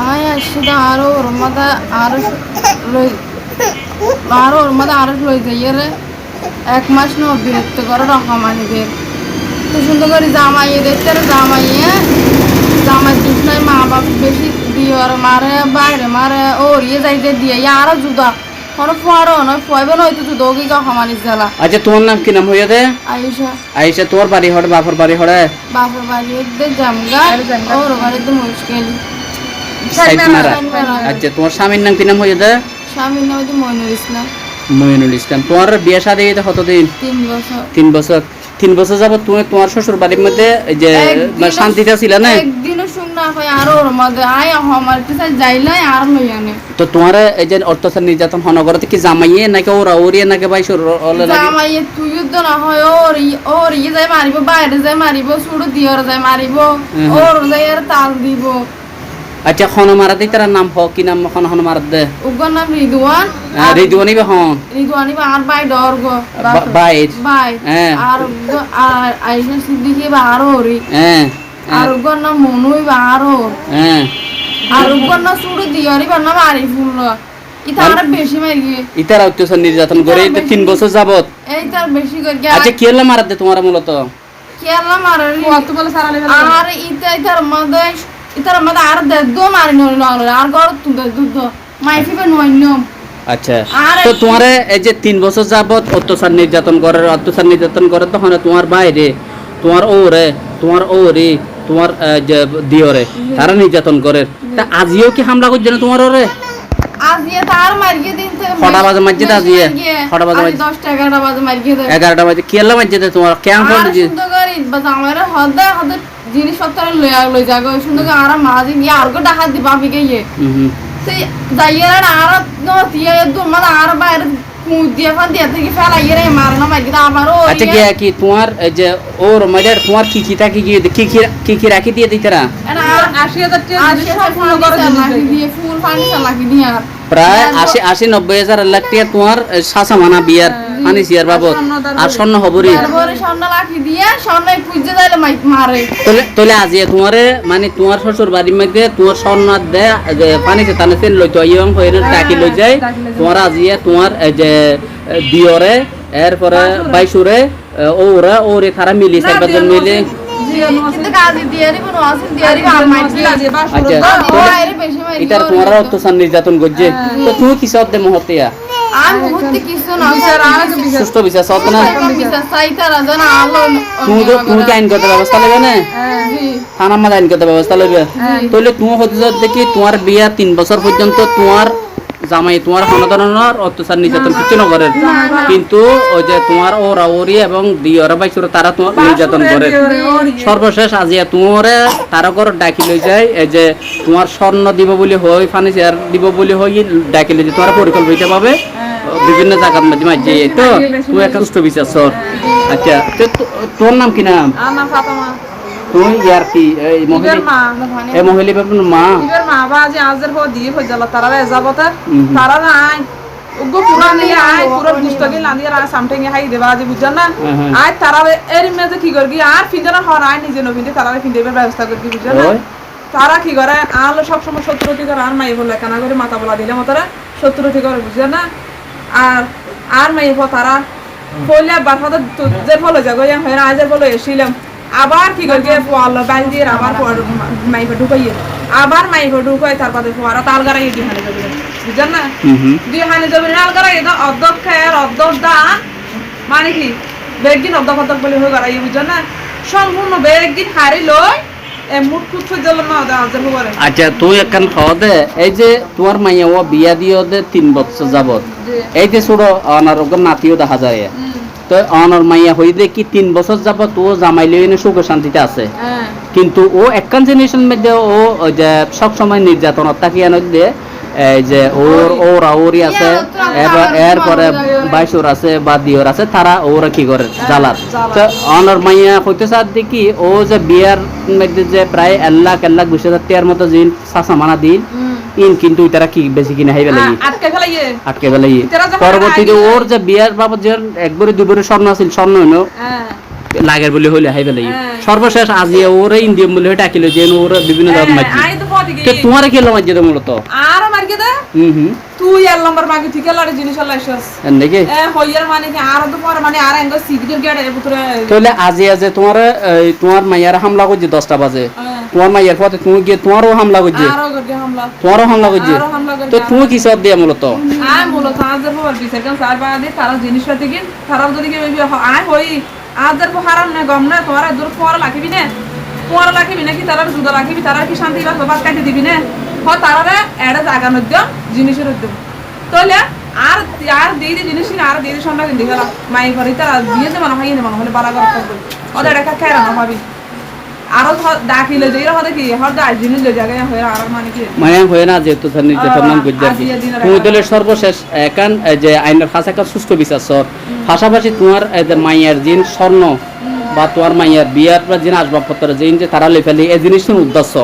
আয় আসলে আরও ওর মধ্যে আরও লই আরও ওর মধ্যে আরও লই যাইয়ে রে এক মাস ন বিরক্ত করে রকমানিদের তো সুন্দর করে জামাইয়ে দেখতে রে জামাইয়ে জামাই দুষ নাই মা বাপ বেশি দিয়ে আর মারে বাইরে মারে ওরিয়ে যাইতে দিয়ে আরও জুদা কোনো ফুয়ারো নয় ফুয়াইবে নয়তো জুদো কি রকমানি জ্বালা আচ্ছা তোমার নাম কি নাম হইয়া দে আয়ুষা আইসা তোমার বাড়ি হড়ে বাপর বাড়ি হড়ে বাপের বাড়িতে জামগা ওর বাড়িতে মুশকিল সাইড মারা সাইডমারা। আচ্ছা তোমার স্বামীর নাম কি নাম হইয়া দে স্বামীর নাম হচ্ছে মইনুল ইসলাম। মইনুল ইসলাম। তোমার বিয়ে শাদী হইতে কতদিন? তিন বছর। তিন বছর। তিন বছর যাবত তুমি তোমার শ্বশুর বাড়ির মধ্যে যে মানে শান্তিতে ছিল না? একদিনও শুকনা হয় আর ওর মধ্যে। আয় আমার কাছে যাইলাই আর তো তোমার এই যে অত্যাচার নির্যাতন হনগরতে কি জামাইয়ে নাকি ওরা ওরিয়ে নাকি ভাই সুর ওলে নাকি জামাইয়ে তুই তো না হয় ওর ওর ইয়ে যাই মারিব বাইরে যাই মারিব সুড়ো দিয়র যাই মারিব হুম। ওর যাই আর তাল দিব। আচ্ছা খন মারা দি তার নাম হ কি নাম খন হন মারা দে? উগর নাম রিদুয়ান আর রিদুয়ানি বে হন। রিদুয়ানি বা আর বাই ডর গো। বাইর। বাই হ্যাঁ। আর আর আইসা সিদ্দিকি বা আর ওরি হ্যাঁ। আর উগর নাম মনুই বা আর ওর হ্যাঁ। আর উগর না সুড়ো দিয়রি বা না মারি ফুল। ইতা আর বেশি মারি গিয়ে ইতার অত্যাচার নির্যাতন করে এই তিন বছর যাবত এই তার বেশি করে আচ্ছা কি হলো মারা দে তোমার মূলত? কেলা মারারি? আর ইতা ইতার মধ্যে নয় নিয়ম। আচ্ছা। তো তোমার এই যে তিন বছর যাবত অত্যাচার নির্যাতন করে অত্যাচার নির্যাতন করে তখন তোমার বাইরে তোমার ওরে তোমার ওরে তোমার দিয়রে তারা নির্যাতন করে। তা আজিও কি হামলা করছে না তোমার ওরে? আজ ইয়ে তার মারিয়ে দিন থেকে কটা বাজে মারছে তা আজকে? কটা বাজে মারছে? দশটা এগারোটা বাজে মারিয়ে দেয়। এগারোটা বাজে কেলা তোমার কেমন করে বাস আমার হদে হদে জিনিসপত্র লই আগ লই যাগো। সুন্দর করে আর মাঝে গিয়ে আর গো ডাকাত দি বাপি গে ইয়ে। হুম হুম। সেই যাইয়ে আর নো দিয়ে দুমাদ আর বাইরে কুঁ দিয়ে ফান দিয়ে থেকে ফেলা ইয়ে রে মারনা মারিয়ে আমারও আচ্ছা কি কি তোমার এই যে ওর মজার তোমার কি কি থাকি কি কি কি কি কি রাখি দিয়ে দিতারা? আশি হাজার লাখি দিয়ে ফুল পানি লাখি দিয়ে আর। প্রায় আশি আশি নব্বই হাজার লাখ টাকা তোমার শাসা মানা বিয়ার আনি সিয়ার বাবদ। আর স্বর্ণ হবরি। দিয়ে তোলে আজি তোমারে মানে তোমার শ্বশুর বাড়ির মধ্যে তোমার স্বর্ণ দে যে পানিতে টানে তেল লইতো ইয়ং হয়ে টাকি লই যায় তোমার আজিয়ে তোমার যে দিয়রে এরপরে বাইশুরে ওরা ওরে তারা মিলি সাইবাজন মিলি। আচ্ছা ও তোলে আইরে বেশি মারি ইতার তোমার অত্যাচার নির্যাতন করছে। তো তুমি মহতিয়া কিছু না স্যার সুস্থ বিচার। সব না? বিচার চাইতা না জানা আলো তুমি তো তুমি কি আইনগত ব্যবস্থা নেবে না? থানার মাঝে আইনগত ব্যবস্থা লইবে তাহলে তুমি হতে দেখি তোমার বিয়া তিন বছর পর্যন্ত তোমার জামাই তোমার কোনো ধরনের অত্যাচার নির্যাতন কিছু নকরে। কিন্তু ওই যে তোমার ওরা ওরি এবং দিয়রা বাইসুর তারা তোমার নির্যাতন করে। সর্বশেষ আজিয়া তোমারে তারা করে ডাকি লই যায়, এই যে তোমার স্বর্ণ দিব বলি হয় ফার্নিচার দিব বলি হয় ডাকি লই তোমার পরিকল্পিত পাবে বিভিন্ন জায়গার মাঝে তো তুমি একটা সুস্থ বিচার আচ্ছা তোর নাম কি নাম? তুমি ইয়ার কি? এই মহিলা এই মহিলা বাপন মা? ইবের মা বাজি আজের পর দিয়ে হয়ে গেল তারা হুম। তারা আই উগ্র পুরা নিয়ে আই পুরো গেল আনি আর সামটে গিয়ে হাই দেবা আজি বুঝছেন না। আই তারা এর মেজে কি করবি আর ফিন্দনা হর আই নিজে নভিন্দে তারা ফিন্দেবের ব্যবস্থা করবি বুঝছেন না? তারা কি করে আলো সবসময় সত্যরতি করে আর মাই বলে কেনা করে মাথা বলা দিলে মতরা সত্যরতি করে বুঝছেন না? আর আর মাই তারা বললে বারফাতে যে ফলো যাগো হয়ে আজের বলে এসিলাম আবার কি করি পোয়াল বাইল দিয়ে আবার মাইফে ঢুকাইয়ে আবার মাইফে ঢুকাই তারপরে পোয়ারা তাল গাড়াই দিয়ে হানে যাবে। বুঝছেন না? দিয়ে হানে যাবে নাল গাড়াই এটা অর্ধক খায় অর্ধক দান। মানে কি? বেগদিন অর্ধক অর্ধক বলে হয়ে গাড়াই বুঝছেন না? সম্পূর্ণ বেগদিন হারি লই আচ্ছা তুই একখান খাওয়া দে। এই যে তোমার মাইয়া ও বিয়া দিও দে তিন বছর যাবত এই যে ছোট অনার ওকে নাতিও দেখা যায়। তো অনার মাইয়া হই দে কি তিন বছর যাবত ও জামাই লইনে সুখে শান্তিতে আছে। হ্যাঁ। কিন্তু ও একখান জিনিসের মধ্যে ও যে সব সময় নির্যাতন তাকিয়ে নদে এই যে ওর ওরা ওরি আছে এরপরে বাইশোর আছে বা দিওর আছে তারা ওরা কি করে? জ্বালার তো অনর মাইয়া হইতে চার দেখি ও যে বিয়ার মধ্যে যে প্রায় এক লাখ এক লাখ বিশ হাজার টিয়ার মতো জিন চাষা মানা দিন ইন কিন্তু তারা কি বেশি কিনে হাইবে লাগি আটকে ফেলাইয়ে। আটকে যখন পরবর্তীতে ওর যে বিয়ার বাবদ যে একবারে দুবারে স্বর্ণ আছিল স্বর্ণ হইল হ্যাঁ। লাগের বলে হইলে হাইবে লাগি হ্যাঁ। সর্বশেষ আজি ওরে ইন্ডিয়াম বলে ডাকিল যে ওরে বিভিন্ন ধরনের মাঝি তো তোমার কি লমাজ যেতে মূলত? আর মার্কে দে? হুম হুম। তুই আর মাগে ঠিক লড়ে জিনিস লাইছস নাকি? এ হইয়ার মানে কি? আর তো পর মানে আর এঙ্গ সিগরেট গেড়ে পুত্রে। তাহলে আজি আজি তোমার তোমার মাইয়ার হামলা করছে দশটা বাজে। তোমার মাইয়ার পথে তুমি গিয়ে তোমারও হামলা করছে। তোমারও হামলা করছে। তো তুমি কি সব দিয়া মূলত? আয় মূলত আজের পর বিচার কাম সার বাদে তারা জিনিসপাতি কিন তারা যদি আয় হই আজের পর হারাম না গম না তোমার দূর পর লাখিবি না। পর লাখিবি নাকি তারা জুদা রাখিবি তারা কি শান্তি বা বাদ কাটি দিবি না। হ তারা দিও জিনিসের তাহলে আর আর দিয়ে দিয়ে জিনিস কিনে আর দিয়ে দিয়ে সন্ধ্যা কিনতে গেলাম মাই ঘরে তারা দিয়ে যে মনে হয় মনে হলে বালা ওদের খেয়ে ভাবি আরও ডাকিলে যে এরা হতে কি হর দা জিনিস জায়গায় হয়ে আর মানে কি? মানে হয়ে না যেহেতু কি তুমি সর্বশেষ একান যে আইনের বিচার সর পাশাপাশি তোমার মাইয়ার জিন স্বর্ণ বা তোমার মাইয়ার বিয়ার বা জিন আসবাবপত্র জিন যে তারা লেফেলি এই জিনিস উদ্দেশ্য।